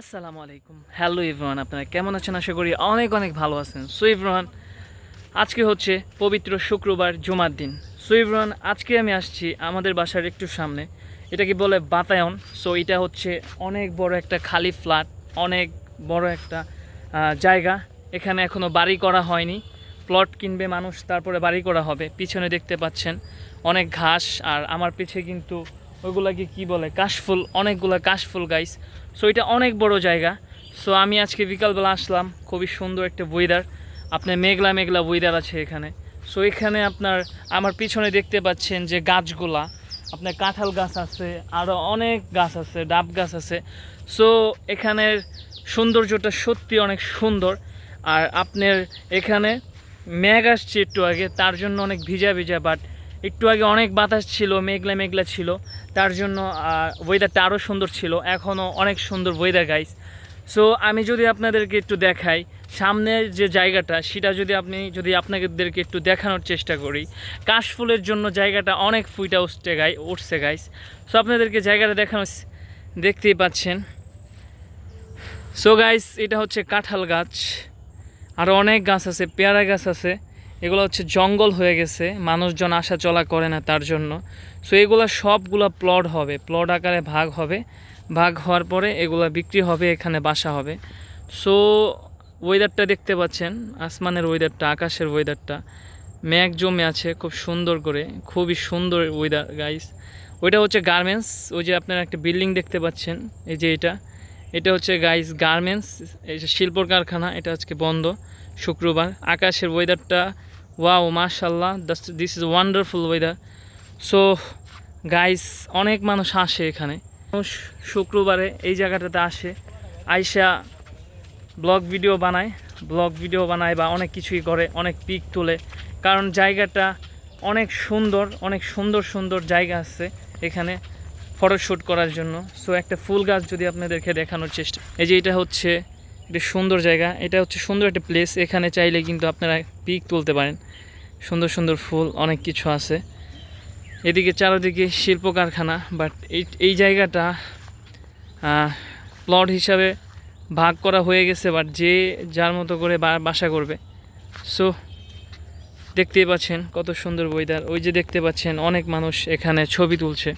আসসালামু আলাইকুম। Hello everyone আপনারা কেমন আছেন? আশা করি অনেক অনেক ভালো আছেন। সো ইভরান আজকে হচ্ছে পবিত্র শুক্রবার, জুমার দিন। সো ইভরান আজকে আমি আসছি আমাদের বাসার একটু সামনে। এটাকে বলে বাতায়ন। সো এটা হচ্ছে অনেক বড় একটা খালি ফ্ল্যাট অনেক বড় একটা জায়গা। এখানে এখনও বাড়ি করা হয়নি। প্লট কিনবে মানুষ, তারপরে বাড়ি করা হবে। পিছনে দেখতে পাচ্ছেন অনেক ঘাস, আর আমার পিছে কিন্তু ওইগুলাকে কি বলে? কাশফুল, অনেকগুলা কাশফুল গাইস সো এটা অনেক বড় জায়গা। সো আমি আজকে বিকালবেলা আসলাম, খুবই সুন্দর একটা ওয়েদার আপনার মেঘলা মেঘলা ওয়েদার আছে এখানে। সো এখানে আপনার, আমার পিছনে দেখতে পাচ্ছেন যে গাছগুলা। আপনার কাঁঠাল গাছ আছে আরও অনেক গাছ আছে, ডাব গাছ আছে। সো এখানের সৌন্দর্যটা সত্যি অনেক সুন্দর। আর আপনার এখানে মেঘ আসছে একটু আগে, তার জন্য অনেক ভিজা ভিজা বাট একটু আগে অনেক বাতাস ছিল, মেঘলা মেঘলা ছিল। তার জন্য ওয়েদারটা আরও সুন্দর ছিল। এখনও অনেক সুন্দর ওয়েদার গাইস সো আমি যদি আপনাদেরকে একটু দেখাই সামনের যে জায়গাটা, সেটা যদি আপনি, যদি আপনাদেরকে একটু দেখানোর চেষ্টা করি, কাশফুলের জন্য জায়গাটা অনেক ফুইটা উঠছে গাই উঠছে গাইস সো আপনাদেরকে জায়গাটা দেখানো দেখতেই পাচ্ছেন। সো গাইস এটা হচ্ছে কাঁঠাল গাছ। আরও অনেক গাছ আছে, পেয়ারা গাছ আছে। এগুলো হচ্ছে জঙ্গল হয়ে গেছে, মানুষজন আসা চলা করে না তার জন্য। সো এগুলো সবগুলো প্লট হবে প্লট আকারে ভাগ হবে। ভাগ হওয়ার পরে এগুলো বিক্রি হবে, এখানে বাসা হবে। সো ওয়েদারটা দেখতে পাচ্ছেন, আসমানের ওয়েদারটা আকাশের ওয়েদারটা মেঘ জমে আছে, খুব সুন্দর করে, খুবই সুন্দর ওয়েদার গাইস ওইটা হচ্ছে গার্মেন্টস ওই যে আপনারা একটা বিল্ডিং দেখতে পাচ্ছেন, এই যে এটা। এটা হচ্ছে গাইস গার্মেন্টস এই যে শিল্প কারখানা, এটা আজকে বন্ধ। শুক্রবার। আকাশের ওয়েদারটা ওয়াও মাশাল্লাহ this is wonderful weather so guys অনেক মানুষ আসে এখানে। শুক্রবারে এই জায়গাটাতে আসে। আইসা ব্লগ ভিডিও বানায় ব্লগ ভিডিও বানায় বা অনেক কিছুই করে, অনেক পিক তোলে। কারণ জায়গাটা অনেক সুন্দর অনেক সুন্দর সুন্দর জায়গা আছে এখানে ফটোশ্যুট করার জন্য। সো একটা ফুল গাছ যদি আপনাদেরকে দেখানোর চেষ্টা, এই যে এটা হচ্ছে একটা সুন্দর জায়গা। এটা হচ্ছে সুন্দর একটা প্লেস এখানে চাইলে কিন্তু আপনারা পিক তুলতে পারেন। সুন্দর সুন্দর ফুল, অনেক কিছু আছে। এদিকে চারিদিকে শিল্প কারখানা বাট এই এই জায়গাটা প্লট হিসাবে ভাগ করা হয়ে গেছে বাট যে যার মতো করে বাসা করবে। সো দেখতেই পাচ্ছেন কত সুন্দর ওয়েদার ওই যে দেখতে পাচ্ছেন অনেক মানুষ এখানে ছবি তুলছে।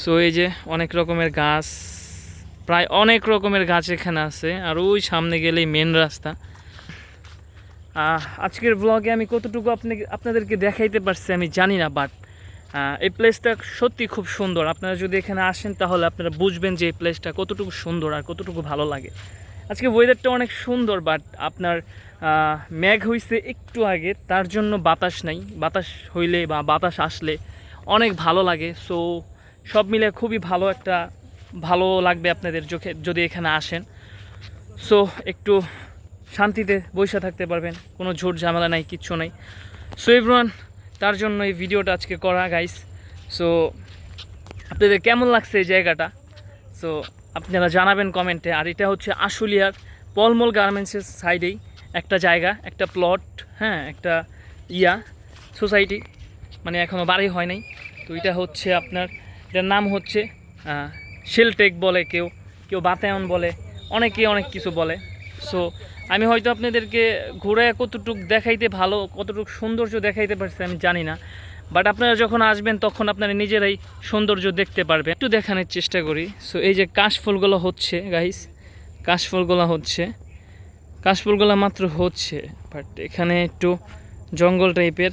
সো এই যে অনেক রকমের গাছ প্রায় অনেক রকমের গাছ এখানে আছে, আর ওই সামনে গেলেই মেন রাস্তা। আজকের ব্লগে আমি কতটুকু আপনি আপনাদেরকে দেখাইতে পারছি আমি জানি না বাট এই প্লেসটা সত্যি খুব সুন্দর। আপনারা যদি এখানে আসেন, তাহলে আপনারা বুঝবেন যে এই প্লেসটা কতটুকু সুন্দর আর কতটুকু ভালো লাগে। আজকে ওয়েদারটা অনেক সুন্দর বাট আপনার ম্যাঘ হইছে একটু আগে, তার জন্য বাতাস নাই। বাতাস হইলে বা বাতাস আসলে অনেক ভালো লাগে। সো সব মিলে খুবই ভালো একটা ভালো লাগবে আপনাদের চোখে যদি এখানে আসেন। সো একটু শান্তিতে বসে থাকতে পারবেন, কোনো ঝোট ঝামেলা নাই, কিচ্ছু নাই। সো এভরিওয়ান তার জন্য এই ভিডিওটা আজকে করা গাইস সো আপনাদের কেমন লাগছে এই জায়গাটা? সো আপনারা জানাবেন কমেন্টে। আর এটা হচ্ছে আশুলিয়ার পলমল গার্মেন্টসের সাইডেই একটা জায়গা, একটা প্লট হ্যাঁ একটা ইয়া সোসাইটি মানে এখনও বাড়ি হয় নাই। তো এটা হচ্ছে আপনার, এটার নাম হচ্ছে শিলটেক বলে কেউ কেউ বাতায়ন বলে অনেকে অনেক কিছু বলে। সো আমি হয়তো আপনাদেরকে ঘুরে কতটুক দেখাইতে ভালো, কতটুক সৌন্দর্য দেখাইতে পারছি আমি জানি না। বাট আপনারা যখন আসবেন, তখন আপনারা নিজেরাই সৌন্দর্য দেখতে পারবেন। একটু দেখানোর চেষ্টা করি। সো এই যে কাশফুলগুলো হচ্ছে গাইস কাশফুলগুলো হচ্ছে, কাশফুলগুলো মাত্র হচ্ছে। বাট এখানে একটু জঙ্গল টাইপের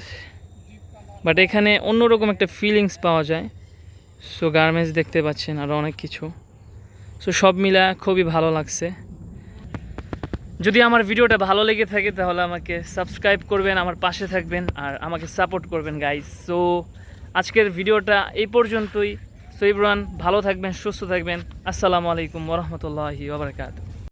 বাট এখানে অন্যরকম একটা ফিলিংস পাওয়া যায়। সো গার্মেন্টস দেখতে পাচ্ছেন আরও অনেক কিছু। সো সব মিলা খুবই ভালো লাগছে। যদি আমার ভিডিওটা ভালো লেগে থাকে, তাহলে আমাকে সাবস্ক্রাইব করবেন, আমার পাশে থাকবেন, আর আমাকে সাপোর্ট করবেন গাইজ সো আজকের ভিডিওটা এই পর্যন্তই। সো ইবরান ভালো থাকবেন, সুস্থ থাকবেন। আসসালামু আলাইকুম ওরহমতুল্লাহি ওবরাকাতু